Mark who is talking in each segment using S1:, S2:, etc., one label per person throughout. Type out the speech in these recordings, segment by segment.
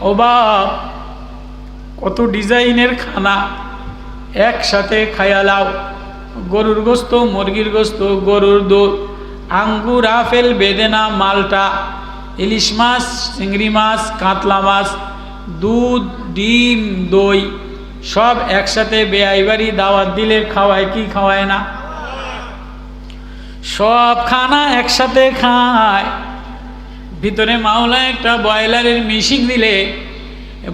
S1: অবাক কত ডিজাইনের খানা। একসাথে খায়া লাও। গরুর গোস্ত, মুরগির গোস্ত, গরুর দুধ। আঙ্গুর, আপেল, বেদেনা, মালটা। ইলিশ মাছ, চিংড়ি মাছ, কাতলা মাছ, দুধ, ডিম, দই। সব একসাথে বেআইবাড়ি দাওয়াত দিলে খাওয়ায় কি খাওয়ায় না? সব খানা একসাথে খায়। ভিতরে মাওলা একটা ব্রয়লারের মিশিং দিলে,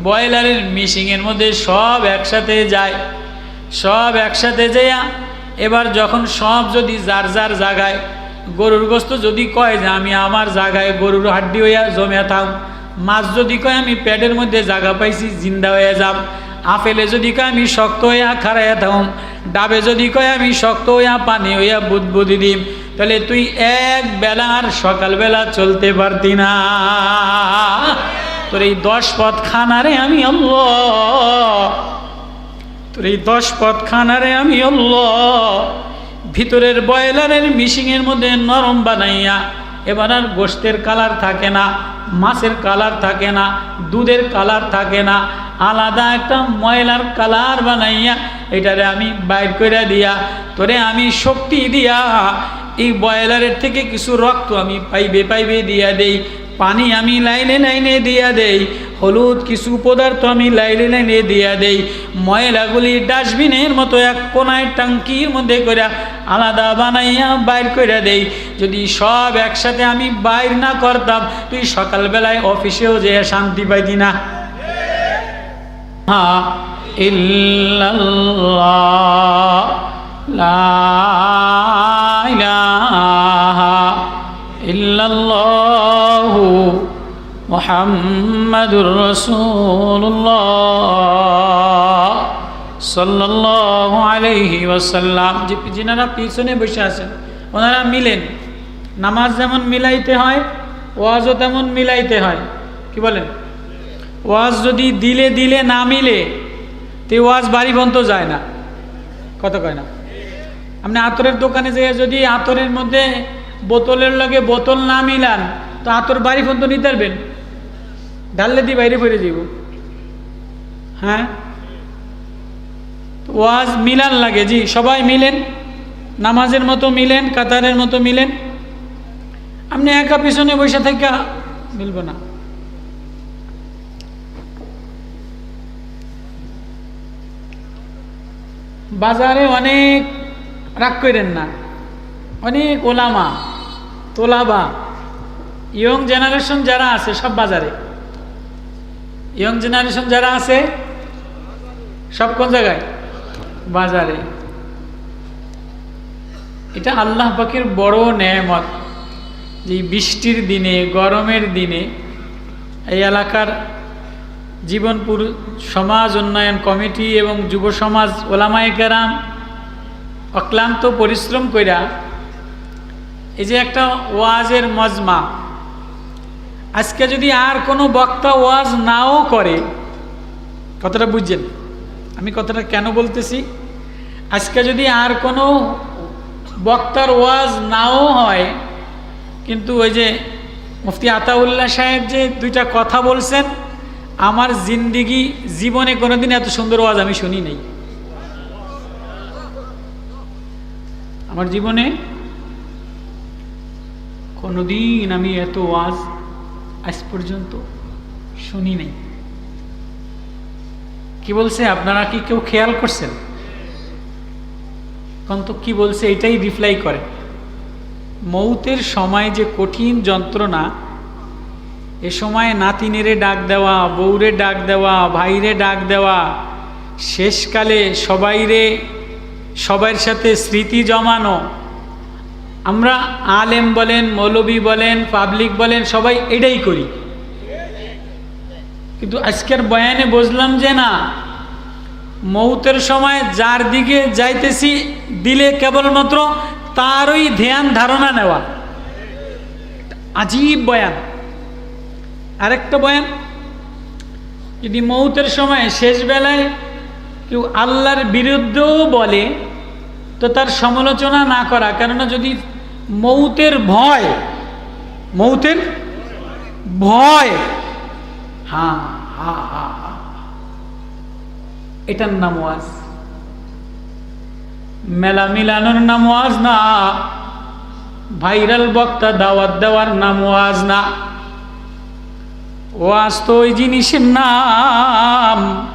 S1: ব্রয়লারের মিশিংয়ের মধ্যে সব একসাথে যায়। সব একসাথে যাইয়া এবার যখন সব যদি যার যার জায়গায়, গরুর গোস্ত যদি কয় যে আমি আমার জায়গায় গরুর হাড্ডি হইয়া জমে থাম, মাছ যদি কয় আমি পেটের মধ্যে জায়গা পাইছি, জিন্দা হয়ে যাম। আপেলে যদি কয় আমি শক্ত হইয়া খারাইয়া থাম, ডাবে যদি কয় আমি শক্ত হইয়া পানি হইয়া বুদবুদি দিম। তাহলে তুই এক বেলা আর সকালবেলা চলতে পারতি না। তোর এই দশ পথ খানারে আমি আল্লাহ। তোর এই দশ পথ খানারে আমি আল্লাহ। ভিতরের বয়লারের মিশিংয়ের মধ্যে নরম বানাইয়া, এবার আর গোষ্ঠের কালার থাকে না, মাছের কালার থাকে না, দুধের কালার থাকে না, আলাদা একটা ময়লার কালার বানাইয়া, এটারে আমি বাইর করে দিয়া, তোরে আমি শক্তি দিয়া এই বয়লারের থেকে কিছু রক্ত আমি পাইবে পাইবে দিয়া দেই। পানি আমি লাইনে লাইনে দিয়া দেই। হলুদ কিছু পদার্থ আমি লাইনে লাইনে দিয়া দেই। ময়লাগুলি ডাস্টবিনের মতো এক কোনায় টাঙ্কির মধ্যে করে আলাদা বানাইয়া বাইর করে দেই। যদি সব একসাথে আমি বাইর না করতাম, তুই সকালবেলায় অফিসেও যেয়ে শান্তি পাইতি না। হ্যাঁ ইল্লাল্লাহ, লা মুহাম্মাদুর রাসূলুল্লাহ সাল্লাল্লাহু আলাইহি ওয়াসাল্লাম। যে যিনারা পিছনে বসে আছেন, ওনারা মিলেন। নামাজ যেমন মিলাইতে হয়, ওয়াজও তেমন মিলাইতে হয়। কি বলেন? ওয়াজ যদি দিলে দিলে না মিলে, তো ওয়াজ বাড়ি পর্যন্ত যায় না। কত কয় না? আপনি আতরের দোকানে যেয়ে যদি আতরের মধ্যে বোতলের লগে বোতল না মিলান, তো আতর বাড়ি পর্যন্ত নিতে পারবেন ঢাললে দিয়ে বাইরে পড়ে যাব হ্যাঁ? ওয়াজ মিলান লাগে জি, সবাই মিলেন, নামাজের মতো মিলেন, কাতারের মতো মিলেন। আপনি একা পিছনে বসে থেকে মিলব না। বাজারে অনেক রাগ করেন না। অনেক ওলামা, তোলাবা, ইয়ং জেনারেশন যারা আছে সব বাজারে। ইয়ং জেনারেশন যারা আছে, সব কোন জায়গায়? বাজারে। এটা আল্লাহ পাখির বড় নেয়ামত। যে বৃষ্টির দিনে, গরমের দিনে এই এলাকার জীবনপুর সমাজ উন্নয়ন কমিটি এবং যুব সমাজ ওলামাই কেরাম অক্লান্ত পরিশ্রম কইরা এই যে একটা ওয়াজের মজমা আজকে যদি আর কোনো বক্তা ওয়াজ নাও করে, কথাটা বুঝছেন? আমি কথাটা কেন বলতেছি? আজকে যদি আর কোনো বক্তার ওয়াজ নাও হয়, কিন্তু ওই যে মুফতি আতাউল্লাহ সাহেব যে দুইটা কথা বলছেন, আমার জিন্দিগি জীবনে কোনোদিন এত সুন্দর ওয়াজ আমি শুনি নাই। আমার জীবনে কোনোদিন আমি এত ওয়াজ আজ পর্যন্ত শুনি নাই। কি বলছে? আপনারা কি কেউ খেয়াল করছেন? তো কি বলছে? এটাই রিপ্লাই করে। মৌতের সময় যে কঠিন যন্ত্রণা, এ সময় নাতিনেরে ডাক দেওয়া, বউরে ডাক দেওয়া, ভাইরে ডাক দেওয়া, শেষকালে সবাইরে সবার সাথে স্মৃতি জমানো আমরা আলেম বলেন, মৌলবী বলেন পাবলিক বলেন, সবাই এটাই করি। কিন্তু আজকের বয়ানে বুঝলাম যে না, মৌতের সময় যার দিকে যাইতেছি, দিলে কেবলমাত্র তারই ধ্যান, ধারণা নেওয়া। আজীব বয়ান। আরেকটা বয়ান, যদি মৌতের সময় শেষ বেলায় কেউ আল্লাহর বিরুদ্ধেও বলে, তো তার সমালোচনা না করা, কেননা যদি মৌতের ভয়। মৌতের ভয়। হা হা হা এটার নাম ওয়াজ। মেলা মিলানোর নাম ওয়াজ না। ভাইরাল বক্তা দাওয়াত দেওয়ার নাম ওয়াজ না। ওয়াজ তো ওই জিনিসের নাম।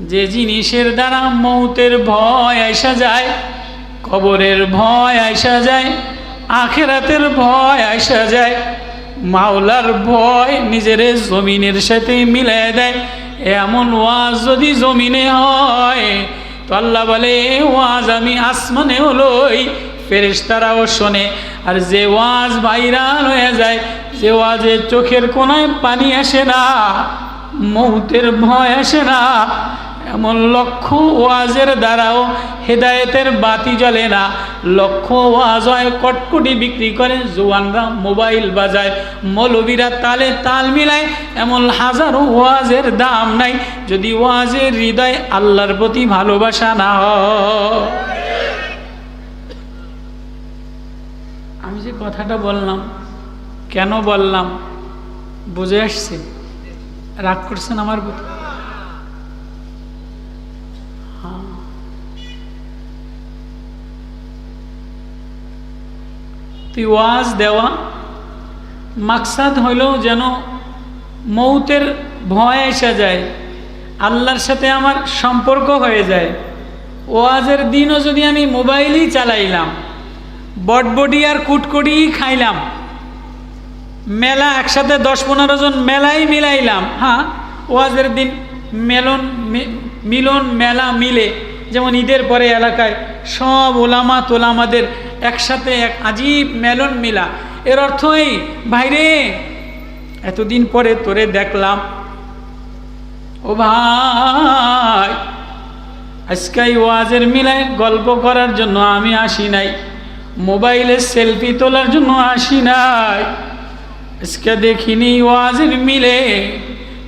S1: যে জিনিসের দ্বারা মৌতের ভয় আসা যায় কবরের ভয় আসা যায়, আখেরাতের ভয় আসা যায়, মাওলার ভয় নিজের জমিনের সাথে মিলাই দেয়। এমন ওয়াজ যদি জমিনে হয়, তো আল্লাহ বলে ওয়াজ আমি আসমানে হলোই, ফেরেশতারাও শোনে। আর যে ওয়াজ ভাইরাল হয়ে যায়, যে ওয়াজের চোখের কোনায় পানি আসে না, মৌতের ভয় আসে না এমন লক্ষ ওয়াজের দ্বারাও হেদায়েতের বাতি জ্বলে না। লক্ষ ওয়াজ হয় কটকটি বিক্রি করে, জোয়ানরা মোবাইল বাজায়, মৌলবীরা তালে তাল মিলায়। এমন হাজারো ওয়াজের দাম নাই, যদি ওয়াজের হৃদয় আল্লাহর প্রতি ভালোবাসা না আমি যে কথাটা বললাম, কেন বললাম? বুঝে আসছে? রাগ করছেন আমার প্রতি? তুই ওয়াজ দেওয়া। মাকসাদ হইলেও যেন মৌতের ভয় এসে যায়, আল্লাহর সাথে আমার সম্পর্ক হয়ে যায়। ওয়াজের দিনও যদি আমি মোবাইলই চালাইলাম বটবডি আর কুটকুটি খাইলাম, মেলা একসাথে দশ পনেরো জন মেলাই মিলাইলাম হ্যাঁ ওয়াজের দিন মেলন মিলন মেলা মিলে, যেমন ঈদের পরে এলাকায় সব ওলামা তোলামাদের একসাথে এক আজীব মেলন মিলা। এর অর্থ এই, ভাইরে, এতদিন পরে তোরে দেখলাম। ও ভাই, আজকে ওয়াজের মিলায় গল্প করার জন্য আমি আসি নাই। মোবাইলে সেলফি তোলার জন্য আসি নাই। আজকে দেখিনি ওয়াজের মিলে।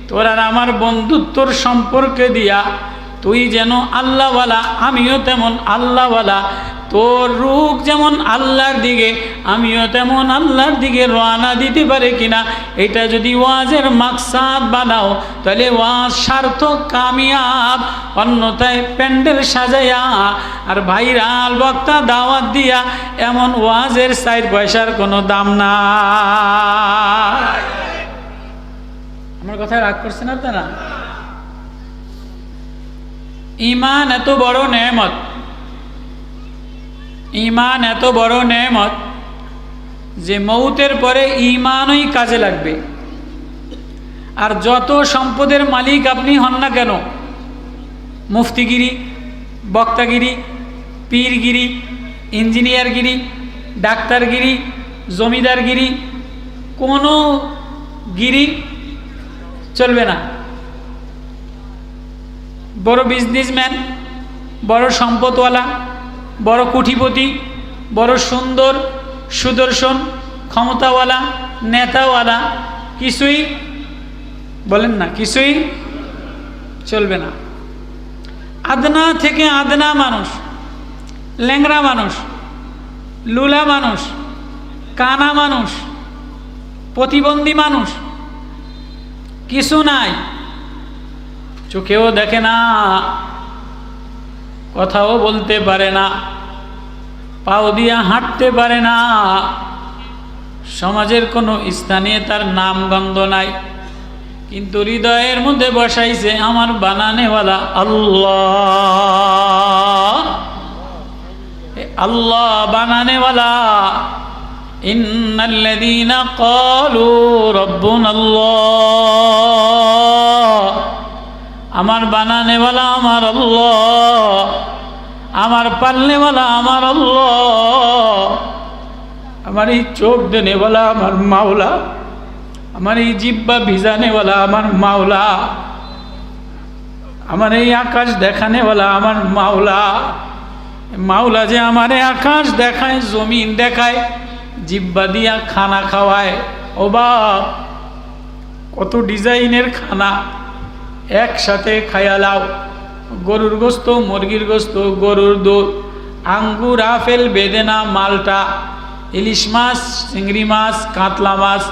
S1: তোর আর আমার বন্ধুত্বর সম্পর্কে দিয়া, তুই যেন আল্লাহওয়ালা, আমিও তেমন আল্লাহওয়ালা। তোর রূপ যেমন আল্লাহর দিকে, আমিও তেমন আল্লাহর দিকে রওনা দিতে পারে কিনা? এটা যদি ওয়াজের মাকসাদ বানাও, তাহলে ওয়াজ সার্থক, কামিয়াব। অন্যথায় প্যান্ডেল সাজাইয়া আর ভাইরাল বক্তা দাওয়াত দিয়া এমন ওয়াজের সাইড পয়সার কোনো দাম না আমার কথায় রাগ করছেন আপনারা? ইমান এত বড় নেমত ইমান এত বড় নেমত যে মৌতের পরে ইমানই কাজে লাগবে। আর যত সম্পদের মালিক আপনি হন না কেন, মুফতিগিরি, বক্তাগিরি, পীরগিরি, ইঞ্জিনিয়ারগিরি, ডাক্তারগিরি, জমিদারগিরি, কোনো গিরি চলবে না। বড় বিজনেসম্যান বড় সম্পদওয়ালা বড় কুঠিপতি, বড় সুন্দর সুদর্শন, ক্ষমতাওয়ালা, নেতাওয়ালা, কিছুই বলেন না, কিছুই চলবে না। আদনা থেকে আদনা মানুষ ল্যাংরা মানুষ, লুলা মানুষ, কানা মানুষ, প্রতিবন্ধী মানুষ, কিছু নাই। চোখেও দেখে না, কথাও বলতে পারে না। পাও দিয়া হাঁটতে পারে না। সমাজের কোনো স্থানে তার নাম গন্ধ নাই। কিন্তু হৃদয়ের মধ্যে বসাইছে, আমার বানানেওয়ালা আল্লাহ। আল্লাহ বানানেওয়ালা। ইন্নাল্লাযীনা ক্বালু রাব্বুনা আল্লাহ আমার বানানেওয়ালা আমার আল্লাহ। আমার পালনেওয়ালা আমার আমার এই চোখ দেনেওয়ালা আমার মাওলা। আমার এই জিব্বা ভিজানেওয়ালা আমার মাওলা। আমার এই আকাশ দেখানেওয়ালা আমার মাওলা। মাওলা যে আমার আকাশ দেখায়, জমিন দেখায়, জিব্বা দিয়া খানা খাওয়ায়। ও বাপ, কত ডিজাইনের খানা। একসাথে খায়ালাও গরুর গোস্ত, মুরগির গোস্ত, গরুর দুধ, আঙ্গুর, আপেল, বেদেনা, মালটা, ইলিশ মাছ, চিংড়ি মাছ, কাতলা মাছ,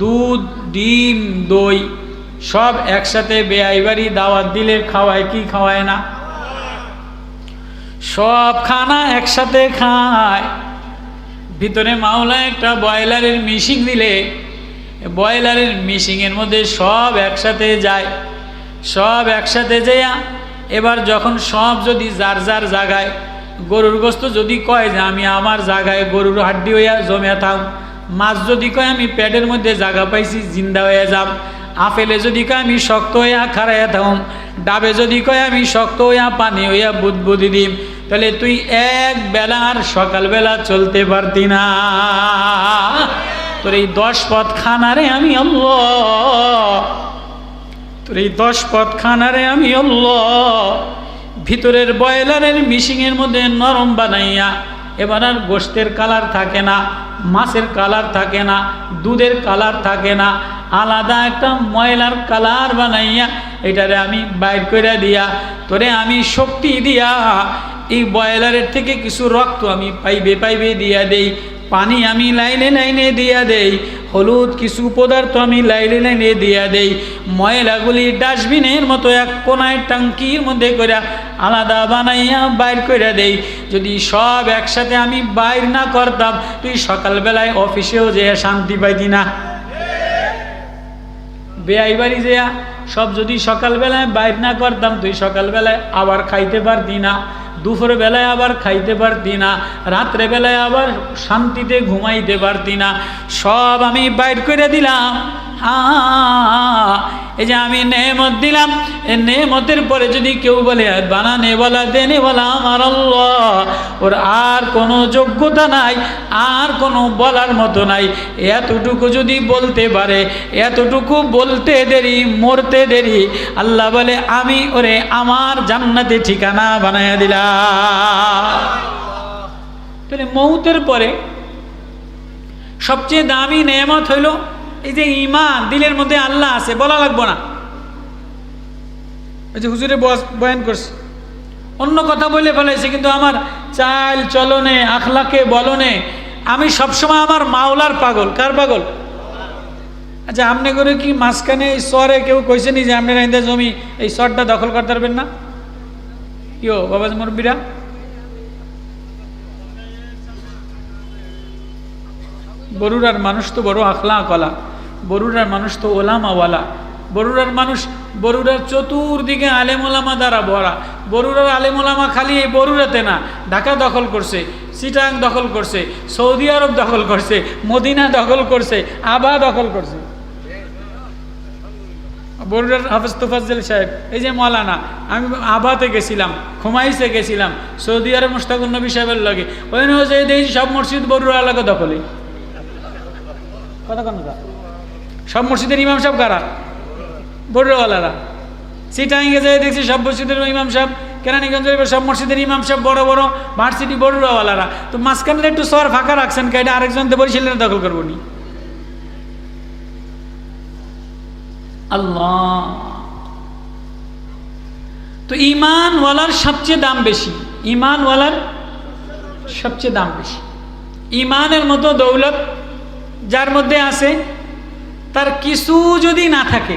S1: দুধ, ডিম, দই, সব একসাথে বেআই বাড়ি দাওয়াত দিলে খাওয়ায় কি খাওয়ায় না? সব খানা একসাথে খায়। ভিতরে মাওলা একটা ব্রয়লারের মিশিং দিলে, ব্রয়লারের মিশিংয়ের মধ্যে সব একসাথে যায়। সব একসাথে যেয়া এবার যখন সব যদি যার যার জায়গায় গরুর গোস্ত যদি কয় যে আমি আমার জায়গায় গরুর হাড্ডি হইয়া জমে থাম, মাছ যদি কয় আমি পেটের মধ্যে জায়গা পাইছি, জিন্দা হয়ে যাব আপেলে যদি কয় আমি শক্ত হইয়া খারাইয়া থাম, ডাবে যদি কয় আমি শক্ত হইয়া পানি হইয়া বুদবুদি দিম, তাহলে তুই এক বেলা আর সকালবেলা চলতে পারতি না। তোর এই দশ পথ খানারে আমি আল্লাহ তোর এই দশ পথ খানারে আমি আল্লাহ, ভিতরের বয়লারের মিশিংয়ের মধ্যে নরম বানাইয়া, এবার আর গোষ্ঠের কালার থাকে না, মাছের কালার থাকে না, দুধের কালার থাকে না, আলাদা একটা ময়লার কালার বানাইয়া এটারে আমি বাইর করে দিয়া, তোরে আমি শক্তি দিয়া এই বয়লারের থেকে কিছু রক্ত আমি পাইবে পাইবে দিয়া দেই, পানি আমি লাইনে লাইনে দিয়া দেই হলুদ কিছু পদার্থ আমি লাইনে লাইনে দিয়া দেই। ময়লাগুলি ডাস্টবিনের মতো এক কোনায় টাঙ্কির মধ্যে করে আলাদা বানাইয়া বাইর করে দেই। যদি সব একসাথে আমি বাইর না করতাম, তুই সকালবেলায় অফিসেও যেয়ে শান্তি পাইতি না। বেআই বাড়ি যেয়া, সব যদি সকালবেলায় বাইর না করতাম, তুই সকালবেলায় আবার খাইতে পারতি না। দুপুর বেলায় আবার খাইতে পারতি না রাত্রে বেলায় আবার শান্তিতে ঘুমাইতে পারতি না। সব আমি বাইট করে দিলাম। এই যে আমি নেমত দিলাম, এই নেমতের পরে যদি কেউ বলে বানানে বলা, দেনে বলা আমার আল্লাহ, ওর আর কোনো যোগ্যতা নাই, আর কোনো বলার মতো নাই। এতটুকু যদি বলতে পারে, এতটুকু বলতে দেরি, মরতে দেরি, আল্লাহ বলে, আমি ওরে আমার জান্নাতে ঠিকানা বানাইয়া দিলাম। তাহলে মৌতের পরে সবচেয়ে দামি নেয়ামত হইল এই যে ইমান দিলের মধ্যে আল্লাহ আছে, বলা লাগবো না। এই যে হুজুরে বয়ান করছে। অন্য কথা বলে ফেলাইছে, কিন্তু আমার চাল চলনে, আখলাকে বলনে, আমি সবসময় আমার মাওলার পাগল। কার পাগল? আচ্ছা আপনি করে কি মাঝখানে এই শহরে কেউ কইছেনি যে আপনি আইন্দা জমি, এই শহরটা দখল করতে পারবেন না? কিও বাবা মুরব্বীরা? বরুড়ার মানুষ তো বড় আখলা কলা বরুড়ার মানুষ তো ওলামাওয়ালা। বরুড়ার মানুষ, বরুড়ার চতুর্দিকে আলেমোলামা দ্বারা ভরা। বরুড়ার আলেমোলামা খালি এই বরুড়াতে না, ঢাকা দখল করছে, সিটাং দখল করছে, সৌদি আরব দখল করছে, মদিনা দখল করছে, আবা দখল করছে। বরুড়ার হাফেজ তোফাজ্জল সাহেব, এই যে মৌলানা, আমি আবাতে গেছিলাম খুমাইসে গেছিলাম, সৌদি আরব মুস্তাকুর নবী সাহেবের লগে। ওই যে দেখি সব মসজিদ বরুড়া এলাকা দখলে। কথা কেন সব মসজিদের ইমাম সাহেব কারা? বড়ওয়ালারা সিটাঙ্গে যায় দেখছি সব মসজিদের ইমাম সাহেব, কেরানীগঞ্জের সব মসজিদের ইমাম সাহেব বড় বড়, ভার্সিটি বড়ুয়ালারা তো মাঝখানে একটু শহর ফাঁকা রাখছেন কাইটা আরেকজন তো বরিশালের দখল করব নি। আল্লাহ। তো ইমানওয়ালার সবচেয়ে দাম বেশি। ইমানওয়ালার সবচেয়ে দাম বেশি। ইমানের মতো দৌলত যার মধ্যে আছে তার কিছু যদি না থাকে,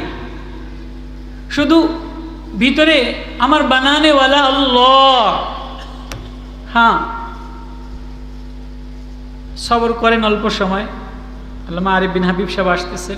S1: শুধু ভিতরে আমার বানানেওয়ালা আল্লাহ। হ্যাঁ সবর করেন অল্প সময়। আল্লামা আরিফ বিন হাবিব সাহেব আসতেছেন।